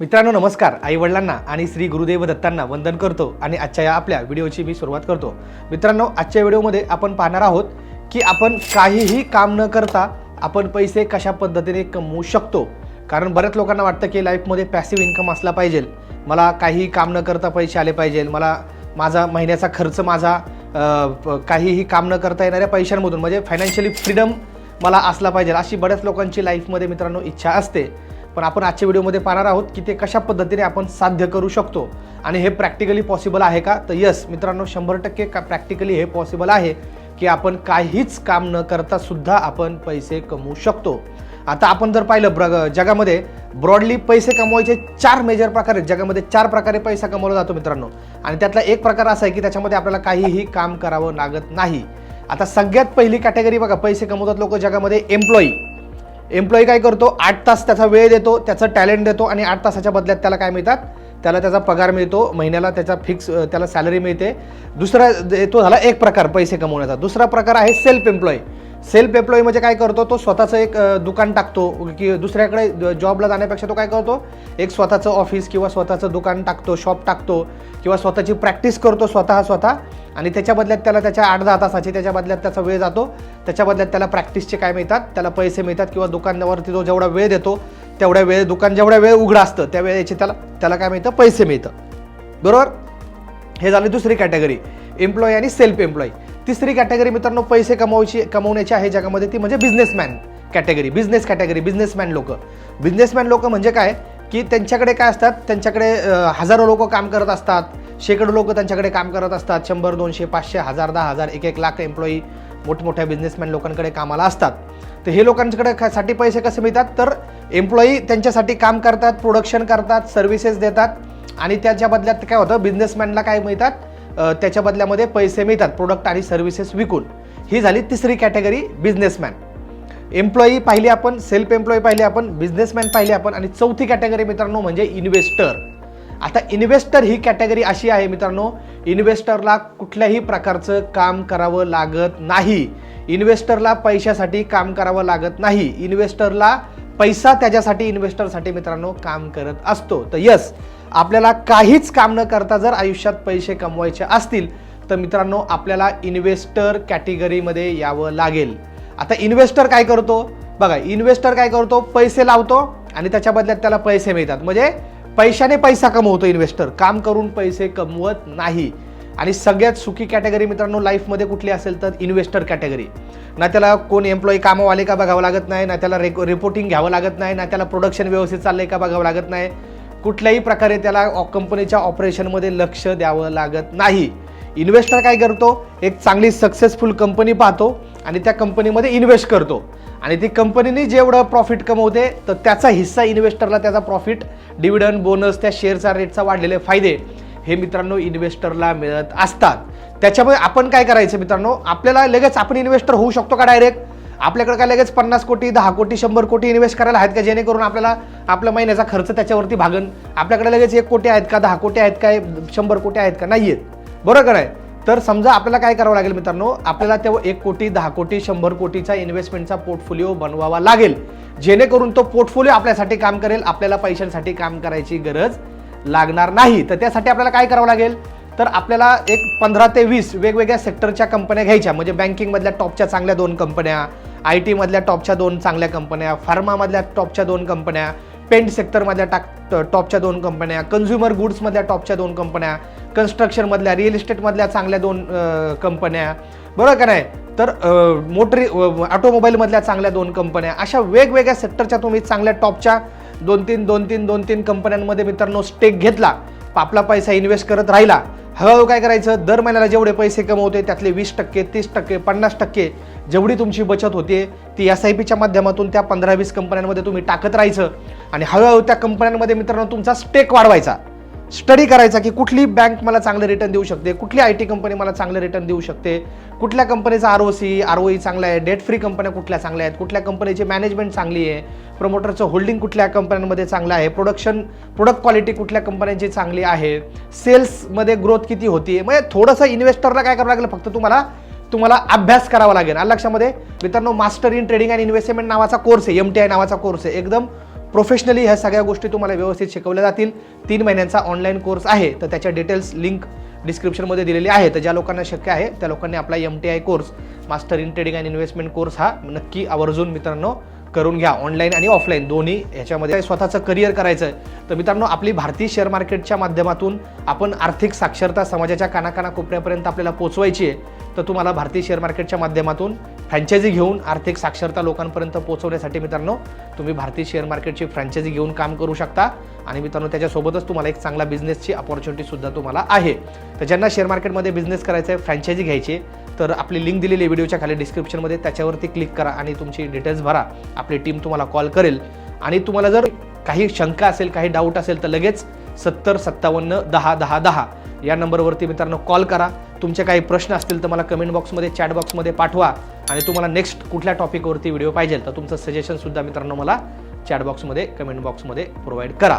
मित्रांनो नमस्कार. आई वडिलांना आणि श्री गुरुदेव दत्तांना वंदन करतो आणि आजच्या या आपल्या व्हिडिओची मी सुरुवात करतो. मित्रांनो आजच्या व्हिडिओमध्ये आपण पाहणार आहोत की आपण काहीही काम न करता आपण पैसे कशा पद्धतीने कमवू शकतो? कारण बऱ्याच लोकांना वाटतं की लाईफमध्ये पॅसिव्ह इन्कम असला पाहिजे. मला काहीही काम न करता पैसे आले पाहिजे. मला माझा महिन्याचा खर्च माझा काहीही काम न करता येणाऱ्या पैशांमधून म्हणजे फायनान्शियली फ्रीडम मला असला पाहिजे अशी बऱ्याच लोकांची लाईफमध्ये मित्रांनो इच्छा असते. पण आपण आजच्या व्हिडिओमध्ये पाहणार आहोत की ते कशा पद्धतीने आपण साध्य करू शकतो आणि हे प्रॅक्टिकली पॉसिबल आहे का? तर यस मित्रांनो शंभर टक्के का प्रॅक्टिकली हे पॉसिबल आहे की आपण काहीच काम न करता सुद्धा आपण पैसे कमवू शकतो. आता आपण जर पाहिलं ब्र जगामध्ये ब्रॉडली पैसे कमवायचे चार मेजर प्रकार आहेत. जगामध्ये चार प्रकारे पैसा कमवला जातो मित्रांनो. आणि त्यातला एक प्रकार असा आहे की त्याच्यामध्ये आपल्याला काहीही काम करावं लागत नाही. आता सगळ्यात पहिली कॅटेगरी बघा पैसे कमवतात लोक जगामध्ये एम्प्लॉई एम्प्लॉई काय करतो? आठ तास त्याचा वेळ देतो त्याचं टॅलेंट देतो आणि आठ तासाच्या बदल्यात त्याला काय मिळतात? त्याला त्याचा पगार मिळतो महिन्याला त्याचा फिक्स त्याला सॅलरी मिळते. दुसरा तो झाला एक प्रकार पैसे कमवण्याचा. दुसरा प्रकार आहे सेल्फ एम्प्लॉय सेल्फ एम्प्लॉई म्हणजे काय करतो तो स्वतःचं एक दुकान टाकतो की दुसऱ्याकडे जॉबला जाण्यापेक्षा तो काय करतो एक स्वतःचं ऑफिस किंवा स्वतःचं दुकान टाकतो शॉप टाकतो किंवा स्वतःची प्रॅक्टिस करतो स्वतः स्वतः आणि त्याच्या बदल्यात त्याला त्याच्या आठ दहा तासाची त्याच्या बदल्यात त्याचा वेळ जातो त्याच्या बदल्यात त्याला प्रॅक्टिसचे काय मिळतात त्याला पैसे मिळतात किंवा दुकानावरती तो जेवढा वेळ देतो तेवढ्या वेळ दुकान जेवढ्या वेळ उघडं असतं त्या वेळेचे त्याला त्याला काय मिळतं पैसे मिळतं. बरोबर? हे झाली दुसरी कॅटेगरी एम्प्लॉई आणि सेल्फ एम्प्लॉई तिसरी कॅटेगरी मित्रांनो पैसे कमवायची कमवण्याची आहे जगामध्ये ती म्हणजे businessman category business category businessman लोक. बिझनेसमॅन लोक म्हणजे काय? की त्यांच्याकडे काय असतात? त्यांच्याकडे हजारो लोक काम करत असतात. शेकडो लोक त्यांच्याकडे काम करत असतात. शंभर दोनशे पाचशे हजार दहा हजार एक एक लाख एम्प्लॉई मोठमोठ्या बिझनेसमॅन लोकांकडे कामाला असतात. तर हे लोकांकडे साठी पैसे कसे मिळतात? तर एम्प्लॉई त्यांच्यासाठी काम करतात प्रोडक्शन करतात सर्व्हिसेस देतात आणि त्याच्या बदल्यात काय होतं? बिझनेसमॅनला काय मिळतात? त्याच्या बदल्यामध्ये पैसे मिळतात प्रोडक्ट आणि सर्व्हिसेस विकून. ही झाली तिसरी कॅटेगरी बिझनेसमॅन एम्प्लॉई पाहिली आपण सेल्फ एम्प्लॉई पाहिली आपण बिझनेसमॅन पाहिली आपण आणि चौथी कॅटेगरी मित्रांनो म्हणजे इन्व्हेस्टर आता इन्व्हेस्टर ही कॅटेगरी अशी आहे मित्रांनो इन्व्हेस्टरला कुठल्याही प्रकारचं काम करावं लागत नाही. इन्व्हेस्टरला पैशासाठी काम करावं लागत नाही. इन्व्हेस्टरला पैसा त्याच्यासाठी इन्व्हेस्टरसाठी मित्रांनो काम करत असतो. तर यस आपल्याला काहीच काम न करता जर आयुष्यात पैसे कमवायचे असतील तर मित्रांनो आपल्याला इन्व्हेस्टर कॅटेगरीमध्ये यावं लागेल. आता इन्व्हेस्टर काय करतो? बघा इन्व्हेस्टर काय करतो? पैसे लावतो आणि त्याच्या बदल्यात त्याला पैसे मिळतात. म्हणजे पैशाने पैसा कमवतो इन्व्हेस्टर. काम करून पैसे कमवत नाही. आणि सगळ्यात सुखी कॅटेगरी मित्रांनो लाईफमध्ये कुठली असेल तर इन्व्हेस्टर कॅटेगरी. ना त्याला कोण एम्प्लॉई कामं का बघावं लागत नाही ना त्याला रे रिपोर्टिंग घ्यावं लागत नाही ना त्याला प्रोडक्शन व्यवस्थित चाललंय का बघावं लागत नाही. कुठल्याही प्रकारे त्याला ऑ- कंपनीच्या ऑपरेशनमध्ये लक्ष द्यावं लागत नाही. इन्व्हेस्टर काय करतो? एक चांगली सक्सेसफुल कंपनी पाहतो आणि त्या कंपनीमध्ये इन्व्हेस्ट करतो. आणि ती कंपनीने जेवढं प्रॉफिट कमवते तर त्याचा हिस्सा इन्व्हेस्टरला त्याचा प्रॉफिट डिव्हिडंड बोनस त्या शेअरचा रेटचा वाढलेले फायदे हे मित्रांनो इन्व्हेस्टरला मिळत असतात. त्याच्यामुळे आपण काय करायचं मित्रांनो? आपल्याला लगेच आपण इन्व्हेस्टर होऊ शकतो का डायरेक्ट आपल्याकडे काय लगेच पन्नास कोटी दहा कोटी शंभर कोटी इन्व्हेस्ट करायला आहेत का? जेणेकरून आपल्याला आपल्या महिन्याचा खर्च त्याच्यावरती भागन. आपल्याकडे लगेच एक कोटी आहेत का दहा कोटी आहेत काय शंभर कोटी आहेत का? नाही आहेत बरोबर आहे? नाही तर समजा आपल्याला काय करावं लागेल मित्रांनो? आपल्याला तेव्हा एक कोटी दहा कोटी शंभर कोटीचा इन्व्हेस्टमेंटचा पोर्टफोलिओ बनवावा लागेल. जेणेकरून तो पोर्टफोलिओ आपल्यासाठी काम करेल आपल्याला पैशांसाठी काम करायची गरज लागणार नाही. तर त्यासाठी आपल्याला काय करावं लागेल? तर आपल्याला एक पंधरा ते वीस वेगवेगळ्या सेक्टरच्या कंपन्या घ्यायच्या. म्हणजे बँकिंगमधल्या टॉपच्या चांगल्या दोन कंपन्या आय टीमधल्या टॉपच्या दोन चांगल्या कंपन्या फार्मामधल्या टॉपच्या दोन कंपन्या पेंट सेक्टरमधल्या टाक टॉपच्या दोन कंपन्या कन्झ्युमर गुड्समधल्या टॉपच्या दोन कंपन्या कन्स्ट्रक्शनमधल्या रिअल इस्टेटमधल्या चांगल्या दोन कंपन्या. बरोबर का नाही? तर मोटरी ऑटोमोबाईलमधल्या चांगल्या दोन कंपन्या. अशा वेगवेगळ्या सेक्टरच्या तुम्ही चांगल्या टॉपच्या दोन तीन दोन तीन दोन तीन कंपन्यांमध्ये मित्रांनो स्टेक घेतला. आपला पैसा इन्व्हेस्ट करत राहिला. हळूहळू काय करायचं? दर महिन्याला जेवढे पैसे कमवते त्यातले वीस टक्के तीस टक्के पन्नास टक्के जेवढी तुमची बचत होते ती एस आय पीच्या माध्यमातून त्या पंधरा वीस कंपन्यांमध्ये तुम्ही टाकत राहायचं. आणि हळूहळू त्या कंपन्यांमध्ये मित्रांनो तुमचा स्टेक वाढवायचा. स्टडी करायचा की कुठली बँक मला चांगलं रिटर्न देऊ शकते कुठली आय टी कंपनी मला चांगलं रिटर्न देऊ शकते कुठल्या कंपनीचा R O C R O E चांगला आहे डेट फ्री कंपन्या कुठल्या चांगल्या आहेत कुठल्या कंपनीची मॅनेजमेंट चांगली आहे प्रमोटरचं होल्डिंग कुठल्या कंपन्यांमध्ये चांगलं आहे? प्रोडक्शन प्रोडक्ट क्वालिटी कुठल्या कंपन्यांची चांगली आहे? सेल्समध्ये ग्रोथ किती होती? म्हणजे थोडंसं इन्व्हेस्टरला काय करावं लागेल? फक्त तुम्हाला तुम्हाला अभ्यास करावा लागेल. आणि लक्षामध्ये मित्रांनो master in trading and investment नावाचा कोर्स आहे. एम टी आय नावाचा कोर्स आहे. एकदम प्रोफेशनली ह्या सगळ्या गोष्टी तुम्हाला व्यवस्थित शिकवल्या जातील. तीन महिन्यांचा ऑनलाईन कोर्स आहे. तर त्याच्या डिटेल्स लिंक डिस्क्रिप्शनमध्ये दिलेली आहे. तर ज्या लोकांना शक्य आहे त्या लोकांनी आपला M T I course master in trading and investment course हा नक्की आवर्जून मित्रांनो करून घ्या ऑनलाईन आणि ऑफलाईन दोन्ही ह्याच्यामध्ये स्वतःचं करिअर करायचं आहे तर मित्रांनो आपली भारतीय शेअर मार्केटच्या माध्यमातून आपण आर्थिक साक्षरता समाजाच्या कानाकाना कोपऱ्यापर्यंत आपल्याला पोचवायची आहे. तर तुम्हाला भारतीय शेअर मार्केटच्या माध्यमातून फ्रँचायझी घेऊन आर्थिक साक्षरता लोकांपर्यंत पोहोचवण्यासाठी मित्रांनो तुम्ही भारतीय शेअर मार्केटची फ्रँचायझी घेऊन काम करू शकता. आणि मित्रांनो त्याच्यासोबतच तुम्हाला एक चांगला बिझनेसची अपॉर्च्युनिटीसुद्धा तुम्हाला आहे. तर ज्यांना शेअर मार्केटमध्ये बिझनेस करायचा आहे फ्रँचायझी घ्यायची आहे, तर आपली लिंक दिलेली आहे व्हिडिओच्या खाली डिस्क्रिप्शनमध्ये त्याच्यावरती क्लिक करा आणि तुमची डिटेल्स भरा. आपली टीम तुम्हाला कॉल करेल. आणि तुम्हाला जर काही शंका असेल काही डाऊट असेल तर लगेच सत्तर सत्तावन्न दहा दहा दहा या नंबरवरती मित्रांनो कॉल करा. तुमचे काही प्रश्न असतील तर मला कमेंट बॉक्समध्ये चॅट बॉक्समध्ये पाठवा. आणि तुम्हाला नेक्स्ट कुठल्या टॉपिकवरती व्हिडिओ पाहिजे तर तुमचं सजेशनसुद्धा मित्रांनो मला चॅट बॉक्समध्ये कमेंट बॉक्समध्ये प्रोव्हाइड करा.